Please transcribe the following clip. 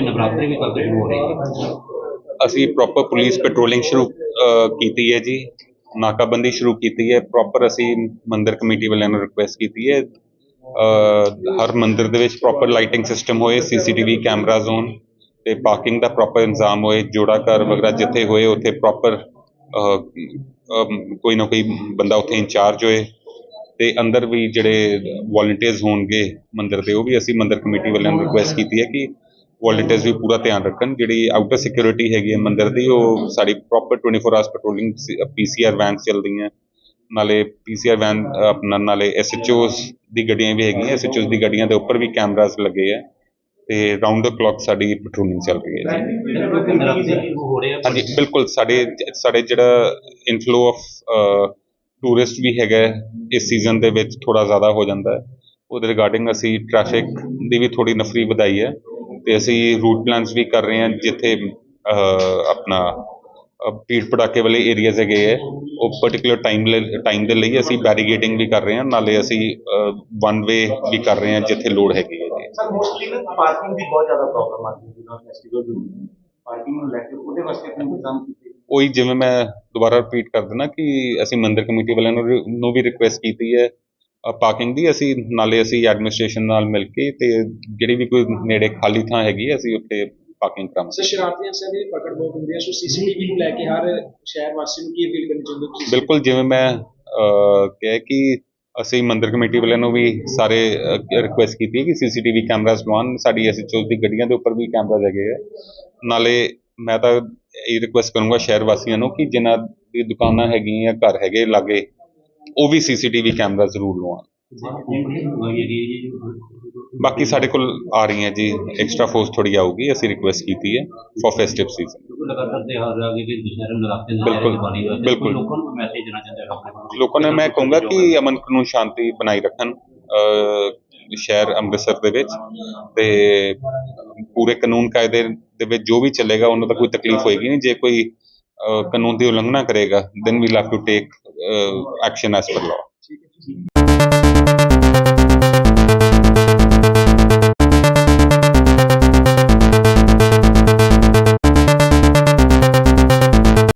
ਨਵਰਾਤਰੇ ਵੀ ਕੱਲ੍ਹ ਤੋਂ ਸ਼ੁਰੂ ਹੋ ਰਹੇ ਹੈ ਅਸੀਂ ਪ੍ਰੋਪਰ ਪੁਲਿਸ ਪੈਟਰੋਲਿੰਗ ਸ਼ੁਰੂ ਅ, ਕੀਤੀ ਹੈ ਜੀ। ਨਾਕਾਬੰਦੀ ਸ਼ੁਰੂ ਕੀਤੀ ਹੈ। ਪ੍ਰੋਪਰ ਅਸੀਂ ਮੰਦਿਰ ਕਮੇਟੀ ਵਾਲਿਆਂ ਨੂੰ ਰਿਕੁਐਸਟ ਕੀਤੀ ਹੈ। ਅ, ਹਰ ਮੰਦਿਰ ਦੇ ਵਿੱਚ ਪ੍ਰੋਪਰ ਲਾਈਟਿੰਗ ਸਿਸਟਮ ਹੋਏ ਸੀਸੀਟੀਵੀ ਕੈਮਰਾ ਜ਼ੋਨ ਤੇ ਪਾਰਕਿੰਗ ਦਾ ਪ੍ਰੋਪਰ ਇੰਤਜ਼ਾਮ ਹੋਏ ਜੋੜਾ ਘਰ ਵਗੈਰਾ ਜਿੱਥੇ ਹੋਏ ਉੱਥੇ ਪ੍ਰੋਪਰ ਕੋਈ ਨਾ ਕੋਈ ਬੰਦਾ ਉੱਥੇ ਇੰਚਾਰਜ ਹੋਏ। ਤੇ ਅੰਦਰ ਵੀ ਜਿਹੜੇ ਵੋਲੰਟੀਅਰਸ ਹੋਣਗੇ ਮੰਦਿਰ ਦੇ ਉਹ ਵੀ ਅਸੀਂ ਮੰਦਿਰ ਕਮੇਟੀ ਵਾਲਿਆਂ ਨੂੰ ਰਿਕੁਐਸਟ ਕੀਤੀ ਹੈ ਕਿ ਵੋਲੰਟੀਅਰਸ ਵੀ ਪੂਰਾ ਧਿਆਨ ਰੱਖਣ ਜਿਹੜੀ ਆਊਟਰ ਸਿਕਿਉਰਿਟੀ ਹੈਗੀ ਹੈ ਮੰਦਿਰ ਦੀ ਉਹ ਸਾਡੀ proper 24 hours patrolling PCR vans ਚੱਲਦੀਆਂ ਨਾਲੇ ਪੀਸੀਆਰ ਵੈਨ ਆਪਣਾ ਨਾਲੇ ਐਸਐਚਓਸ ਦੀ ਗੱਡੀਆਂ ਵੀ ਹੈਗੀਆਂ ਐਸਐਚਓਸ ਦੀ ਗੱਡੀਆਂ ਦੇ ਉੱਪਰ ਵੀ ਕੈਮਰਾਸ ਲੱਗੇ ਆ ਤੇ ਰਾਉਂਡ ਦ ਕਲੌਕ ਸਾਡੀ ਪੈਟਰੋਲਿੰਗ ਚੱਲ ਰਹੀ ਹੈ ਜੀ। ਹਾਂਜੀ ਬਿਲਕੁਲ ਸਾਡੇ ਸਾਡੇ ਜਿਹੜਾ ਇਨਫਲੋ ਆਫ ਟੂਰਿਸਟ ਵੀ ਹੈਗਾ ਇਸ ਸੀਜ਼ਨ ਦੇ ਵਿੱਚ ਥੋੜਾ ਜ਼ਿਆਦਾ ਹੋ ਜਾਂਦਾ ਹੈ। ਉਹਦੇ ਰਿਗਾਰਡਿੰਗ ਅਸੀਂ ਟ੍ਰੈਫਿਕ ਦੀ ਵੀ ਥੋੜੀ ਨਫਰੀ ਵਧਾਈ ਹੈ। ਤੇ ਅਸੀਂ ਰੂਟ ਪਲਾਨਸ ਵੀ ਕਰ ਰਹੇ ਹਾਂ ਜਿੱਥੇ ਆਪਣਾ ਭੀੜ ਭੜਾਕੇ ਵਾਲੇ ਏਰੀਆਜ਼ ਹੈਗੇ ਹੈ। ਉਹ ਪਾਰਟਿਕੂਲਰ ਟਾਈਮ ਟਾਈਮ ਦੇ ਲਈ ਅਸੀਂ ਬੈਰੀਗੇਟਿੰਗ ਵੀ ਕਰ ਰਹੇ ਹਾਂ ਨਾਲੇ ਅਸੀਂ ਵਨ ਵੇ ਵੀ ਕਰ ਰਹੇ ਹਾਂ ਜਿੱਥੇ ਲੋੜ ਹੈਗੀ ਹੈ ਜੀ। ਸਰ ਮੋਸਟਲੀ ਨਾ ਪਾਰਕਿੰਗ ਦੀ ਬਹੁਤ ਜ਼ਿਆਦਾ ਪ੍ਰੋਬਲਮ ਆਉਂਦੀ ਹੈ ਜਦੋਂ ਫੈਸਟੀਵਲ ਹੁੰਦੇ ਪਾਰਕਿੰਗ ਨੂੰ ਲੈ ਕੇ ਉਹਦੇ ਵਾਸਤੇ ਕੋਈ ਇੰਤਜ਼ਾਮ ਕੀਤੇ। ਉਹੀ ਜਿਵੇਂ ਮੈਂ ਦੁਬਾਰਾ ਰਿਪੀਟ ਕਰ ਦਿੰਦਾ ਕਿ ਅਸੀਂ ਮੰਦਿਰ ਕਮੇਟੀ ਵਾਲਿਆਂ ਨੂੰ ਵੀ ਰਿਕੁਐਸਟ ਕੀਤੀ ਹੈ ਪਾਰਕਿੰਗ ਦੀ ਅਸੀਂ ਨਾਲੇ ਅਸੀਂ ਐਡਮਿਨਿਸਟ੍ਰੇਸ਼ਨ ਨਾਲ ਮਿਲ ਕੇ ਤੇ ਜਿਹੜੀ ਵੀ ਕੋਈ ਨੇੜੇ ਖਾਲੀ ਥਾਂ ਹੈਗੀ ਅਸੀਂ ਉੱਥੇ ਪਾਰਕਿੰਗ ਕਰਾਂਗੇ ਸਰ ਸ਼ਰਾਰਤੀ ਅਨਸਰਾਂ ਦੀ ਪਕੜ ਬਹੁਤ ਹੁੰਦੀ ਹੈ। ਸੋ ਸੀਸੀਟੀਵੀ ਨੂੰ ਲੈ ਕੇ ਹਰ ਸ਼ਹਿਰ ਵਾਸੀ ਨੂੰ ਕੀ ਅਪੀਲ ਕਰਨੀ ਚਾਹੁੰਦੇ ਹੋ ਬਿਲਕੁਲ ਜਿਵੇਂ ਮੈਂ ਕਿਹਾ ਕਿ ਅਸੀਂ ਮੰਦਿਰ ਕਮੇਟੀ ਵਾਲਿਆਂ ਨੂੰ ਵੀ ਸਾਰੇ ਰਿਕੁਐਸਟ ਕੀਤੀ ਕਿ ਸੀਸੀਟੀਵੀ ਕੈਮਰਾਸ ਲਵਾਉਣ ਸਾਡੀ ਐਸਐਚਓ ਦੀ ਗੱਡੀਆਂ ਦੇ ਉੱਪਰ ਵੀ ਕੈਮਰਾ ਲੱਗੇ ਹੈ ਨਾਲੇ ਮੈਂ ਤਾਂ ਇਹ ਰਿਕੁਐਸਟ ਕਰੂੰਗਾ ਸ਼ਹਿਰ ਵਾਸੀਆਂ ਨੂੰ ਕਿ ਜਿਨ੍ਹਾਂ ਦੀ ਦੁਕਾਨਾਂ ਹੈਗੀਆਂ ਜਾਂ ਘਰ ਹੈਗੇ ਲਾਗੇ ਉਹ ਵੀ ਸੀਸੀਟੀਵੀ ਕੈਮਰਾ ਜ਼ਰੂਰ ਲਵਾਉਣ ਬਾਕੀ ਸਾਡੇ ਕੋਲ ਆ ਰਹੀਆਂ ਜੀ ਐਕਸਟਰਾ ਫੋਰਸ ਥੋੜੀ ਆਊਗੀ ਅਸੀਂ ਰਿਕੁਐਸਟ ਕੀਤੀ ਹੈ ਫॉर ਫੈਸਟਿਵ ਸੀਜ਼ਨ ਬਿਲਕੁਲ, ਬਿਲਕੁਲ। ਲੋਕਾਂ ਨੂੰ ਮੈਂ ਕਹੂੰਗਾ ਕਿ ਅਮਨ ਕਾਨੂੰਨ ਸ਼ਾਂਤੀ ਬਣਾਈ ਰੱਖਣ ਸ਼ਹਿਰ ਅੰਮ੍ਰਿਤਸਰ ਦੇ ਵਿੱਚ ਤੇ ਪੂਰੇ ਕਾਨੂੰਨ ਕਾਇਦੇ ਦੇ ਵਿੱਚ ਜੋ ਵੀ ਚੱਲੇਗਾ ਉਹਨਾਂ ਦਾ ਕੋਈ ਤਕਲੀਫ ਹੋਏਗੀ ਨਹੀਂ। ਜੇ ਕੋਈ ਕਾਨੂੰਨ ਦੀ ਉਲੰਘਣਾ ਕਰੇਗਾ then we have to take action as per law.